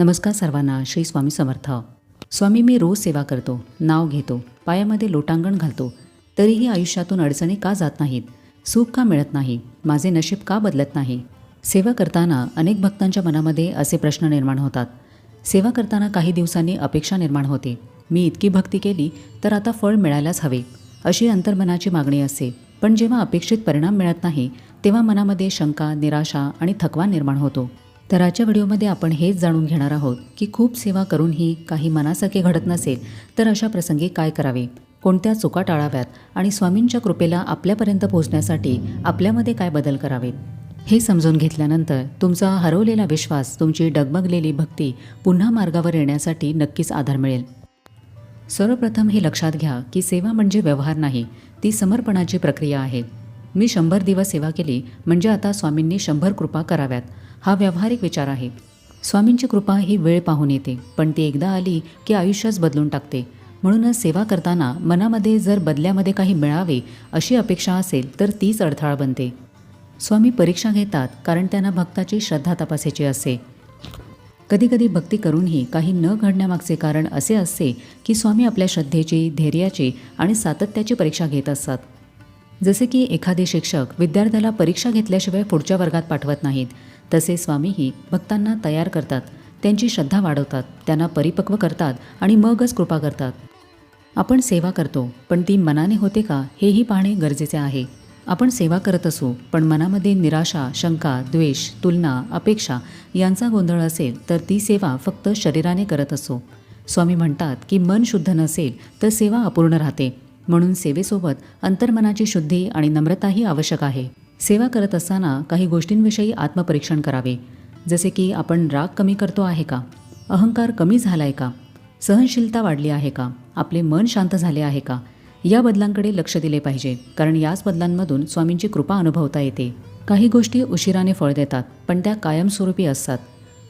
नमस्कार सर्वांना श्री स्वामी समर्थ. स्वामी मी रोज सेवा करतो नाव घेतो पायामध्ये लोटांगण घालतो तरीही आयुष्यातून अडचणी का जात नाहीत? सुख का मिळत नाही? माझे नशीब का बदलत नाही? सेवा करताना अनेक भक्तांच्या मनामध्ये असे प्रश्न निर्माण होतात. सेवा करताना काही दिवसांनी अपेक्षा निर्माण होते. मी इतकी भक्ती केली तर आता फळ मिळायलाच हवे अशी अंतर्मनाची मागणी असते. पण जेव्हा अपेक्षित परिणाम मिळत नाही तेव्हा मनामध्ये शंका निराशा आणि थकवा निर्माण होतो. तर आजच्या व्हिडिओमध्ये आपण हेच जाणून घेणार आहोत की खूप सेवा करूनही काही मनासारखे घडत नसेल तर अशा प्रसंगी काय करावे? कोणत्या चुका टाळाव्यात? आणि स्वामींच्या कृपेला आपल्यापर्यंत पोहोचण्यासाठी आपल्यामध्ये काय बदल करावेत? हे समजून घेतल्यानंतर तुमचा हरवलेला विश्वास तुमची डगमगलेली भक्ती पुन्हा मार्गावर येण्यासाठी नक्कीच आधार मिळेल. सर्वप्रथम हे लक्षात घ्या की सेवा म्हणजे व्यवहार नाही ती समर्पणाची प्रक्रिया आहे. मी शंभर दिवस सेवा केली म्हणजे आता स्वामींनी शंभर कृपा कराव्यात. हा व्यावहारिक विचार आहे. स्वामींची कृपा ही वेळ पाहून येते पण ती एकदा आली की आयुष्यच बदलून टाकते. म्हणूनच सेवा करताना मनामध्ये जर बदल्यामध्ये काही मिळावे अशी अपेक्षा असेल तर तीच अडथळा बनते. स्वामी परीक्षा घेतात कारण त्यांना भक्ताची श्रद्धा तपासायची असते. कधीकधी भक्ती करूनही काही न घडण्यामागचे कारण असे असते की स्वामी आपल्या श्रद्धेची धैर्याची आणि सातत्याची परीक्षा घेत असतात. जसे की एखादे शिक्षक विद्यार्थ्याला परीक्षा घेतल्याशिवाय पुढच्या वर्गात पाठवत नाहीत तसे स्वामीही भक्तांना तयार करतात. त्यांची श्रद्धा वाढवतात. त्यांना परिपक्व करतात आणि मगच कृपा करतात. आपण सेवा करतो पण ती मनाने होते का हेही पाहणे गरजेचे आहे. आपण सेवा करत असू पण मनामध्ये निराशा शंका द्वेष तुलना अपेक्षा यांचा गोंधळ असेल तर ती सेवा फक्त शरीराने करत असो. स्वामी म्हणतात की मन शुद्ध नसेल तर सेवा अपूर्ण राहते. म्हणून सेवेसोबत अंतर्मनाची शुद्धी आणि नम्रताही आवश्यक आहे. सेवा करत असताना काही गोष्टींविषयी आत्मपरीक्षण करावे. जसे की आपण राग कमी करतो आहे का? अहंकार कमी झाला आहे का? सहनशीलता वाढली आहे का? आपले मन शांत झाले आहे का? या बदलांकडे लक्ष दिले पाहिजे कारण याच बदलांमधून स्वामींची कृपा अनुभवता येते. काही गोष्टी उशिराने फळ देतात पण त्या कायमस्वरूपी असतात.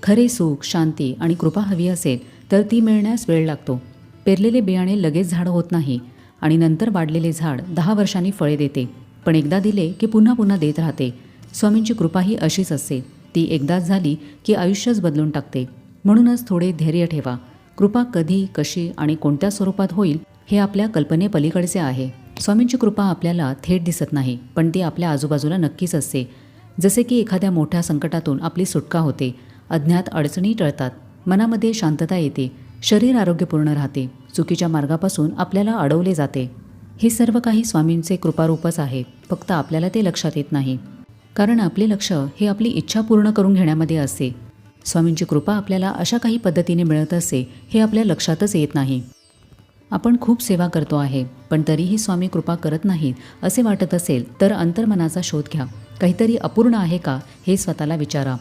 खरे सुख शांती आणि कृपा हवी असेल तर ती मिळण्यास वेळ लागतो. पेरलेले बियाणे लगेच झाड होत नाही आणि नंतर वाढलेले झाड दहा वर्षांनी फळे देते. पण एकदा दिले की पुन्हा पुन्हा देत राहते. स्वामींची कृपा ही अशीच असते. ती एकदाच झाली की आयुष्यच बदलून टाकते. म्हणूनच थोडे धैर्य ठेवा. कृपा कधी कशी आणि कोणत्या स्वरूपात होईल हे आपल्या कल्पनेपलीकडचे आहे. स्वामींची कृपा आपल्याला थेट दिसत नाही पण ती आपल्या आजूबाजूला नक्कीच असते. जसे की एखाद्या मोठ्या संकटातून आपली सुटका होते अज्ञात अडचणी टळतात मनामध्ये शांतता येते शरीर आरोग्यपूर्ण राहते चुकीच्या मार्गापासून आपल्याला अडवले जाते. हे सर्व काही स्वामींचे कृपारूपच आहे. फक्त आपल्याला ते लक्षात येत नाही. कारण आपले लक्ष हे आपली इच्छा पूर्ण करून घेण्यामध्ये असते. स्वामींची कृपा आपल्याला अशा काही पद्धतीने मिळत असते हे आपल्या लक्षातच येत नाही. आपण खूप सेवा करतो आहे पण तरीही स्वामी कृपा करत नाहीत असे वाटत असेल तर अंतर्मनाचा शोध घ्या. काहीतरी अपूर्ण आहे का हे स्वतःला विचारा.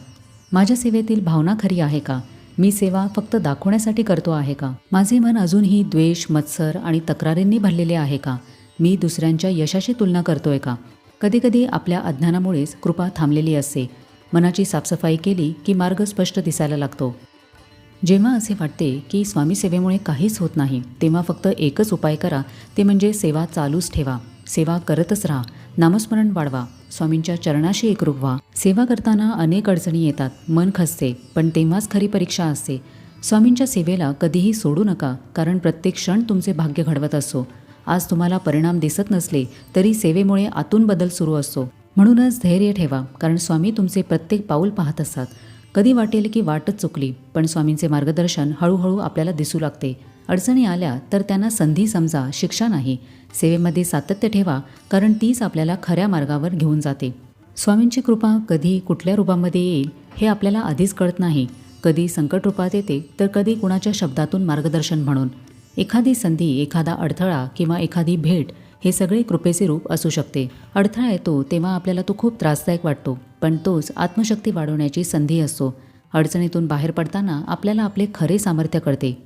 माझ्या सेवेतील भावना खरी आहे का? मी सेवा फक्त दाखवण्यासाठी करतो आहे का? माझे मन अजूनही द्वेष मत्सर आणि तक्रारींनी भरलेले आहे का? मी दुसऱ्यांच्या यशाशी तुलना करतोय का? कधीकधी आपल्या अज्ञानामुळेच कृपा थांबलेली असते. मनाची साफसफाई केली की मार्ग स्पष्ट दिसायला लागतो. जेव्हा असे वाटते की स्वामी सेवेमुळे काहीच होत नाही तेव्हा फक्त एकच उपाय करा ते म्हणजे सेवा चालूच ठेवा. सेवा करतच राहा. नामस्मरण वाढवा. स्वामींच्या चरणाशी एकरूप व्हा. सेवा करताना अनेक अडचणी येतात. मन खसते पण तेव्हाच खरी परीक्षा असते. स्वामींच्या सेवेला कधीही सोडू नका कारण प्रत्येक क्षण तुमचे भाग्य घडवत असतो आज तुम्हाला परिणाम दिसत नसले तरी सेवेमुळे आतून बदल सुरू असतो म्हणूनच धैर्य ठेवा कारण स्वामी तुमचे प्रत्येक पाऊल पाहत असतात. कधी वाटेल की वाटच चुकली पण स्वामींचे मार्गदर्शन हळूहळू आपल्याला दिसू लागते. अडचणी आल्या तर त्यांना संधी समजा शिक्षा नाही. सेवेमध्ये सातत्य ठेवा कारण तीच आपल्याला खऱ्या मार्गावर घेऊन जाते. स्वामींची कृपा कधी कुठल्या रूपामध्ये येईल हे आपल्याला आधीच कळत नाही. कधी संकट रूपात येते तर कधी कुणाच्या शब्दातून मार्गदर्शन म्हणून. एखादी संधी एखादा अडथळा किंवा एखादी भेट हे सगळे कृपेचे रूप असू शकते. अडथळा येतो तेव्हा आपल्याला तो खूप त्रासदायक वाटतो पण तोच आत्मशक्ती वाढवण्याची संधी असतो. अडचणीतून बाहेर पडताना आपल्याला आपले खरे सामर्थ्य कळते.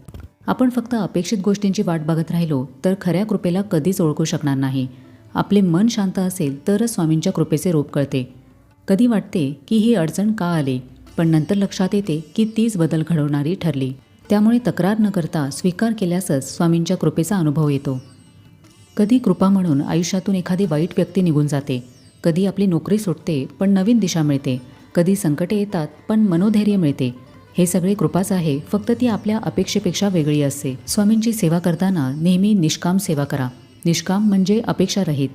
आपण फक्त अपेक्षित गोष्टींची वाट बघत राहिलो तर खऱ्या कृपेला कधीच ओळखू शकणार नाही. आपले मन शांत असेल तरच स्वामींच्या कृपेचे रूप कळते. कधी वाटते की ही अडचण का आली पण नंतर लक्षात येते की तीच बदल घडवणारी ठरली. त्यामुळे तक्रार न करता स्वीकार केल्यासच स्वामींच्या कृपेचा अनुभव येतो. कधी कृपा म्हणून आयुष्यातून एखादी वाईट व्यक्ती निघून जाते. कधी आपली नोकरी सुटते पण नवीन दिशा मिळते. कधी संकटे येतात पण मनोधैर्य मिळते. हे सगळे कृपाच आहे फक्त ती आपल्या अपेक्षेपेक्षा वेगळी असते. स्वामींची सेवा करताना नेहमी निष्काम सेवा करा. निष्काम म्हणजे अपेक्षारहित.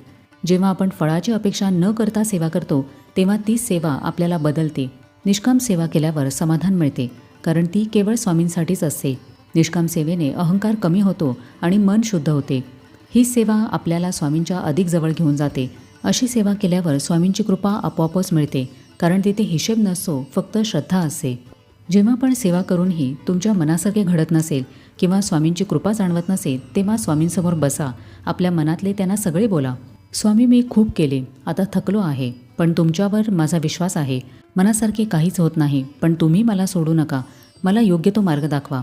जेव्हा आपण फळाची अपेक्षा न करता सेवा करतो तेव्हा ती सेवा आपल्याला बदलते. निष्काम सेवा केल्यावर समाधान मिळते कारण ती केवळ स्वामींसाठीच असते. निष्काम सेवेने अहंकार कमी होतो आणि मन शुद्ध होते. ही सेवा आपल्याला स्वामींच्या अधिक जवळ घेऊन जाते. अशी सेवा केल्यावर स्वामींची कृपा आपोआपच मिळते कारण तिथे हिशेब नसतो फक्त श्रद्धा असते. जेव्हा पण सेवा करूनही तुमच्या मनासारखे घडत नसेल किंवा स्वामींची कृपा जाणवत नसेल तेव्हा स्वामींसमोर बसा. आपल्या मनातले त्यांना सगळे बोला. स्वामी मी खूप केले. आता थकलो आहे. पण तुमच्यावर माझा विश्वास आहे. मनासारखे काहीच होत नाही. पण तुम्ही मला सोडू नका. मला योग्य तो मार्ग दाखवा.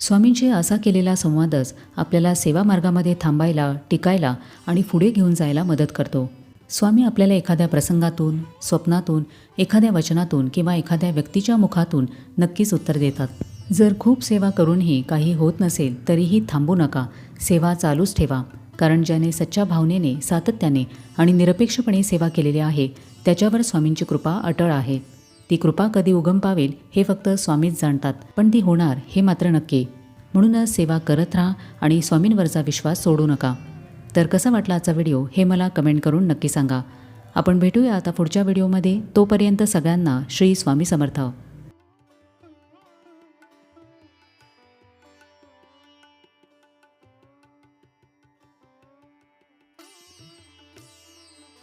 स्वामींशी असा केलेला संवादच आपल्याला सेवा मार्गामध्ये थांबायला टिकायला आणि पुढे घेऊन जायला मदत करतो. स्वामी आपल्याला एखाद्या प्रसंगातून स्वप्नातून एखाद्या वचनातून किंवा एखाद्या व्यक्तीच्या मुखातून नक्कीच उत्तर देतात. जर खूप सेवा करूनही काही होत नसेल तरीही थांबू नका. सेवा चालूच ठेवा. कारण ज्याने सच्च्या भावनेने सातत्याने आणि निरपेक्षपणे सेवा केलेली आहे त्याच्यावर स्वामींची कृपा अटळ आहे. ती कृपा कधी उगम पावेल हे फक्त स्वामीच जाणतात पण ती होणार हे मात्र नक्की. म्हणूनच सेवा करत राहा आणि स्वामींवरचा विश्वास सोडू नका. तर कसा वाटला आजचा व्हिडिओ हे मला कमेंट करून नक्की सांगा. आपण भेटूया आता पुढच्या व्हिडिओमध्ये. तोपर्यंत सगळ्यांना श्री स्वामी समर्थ.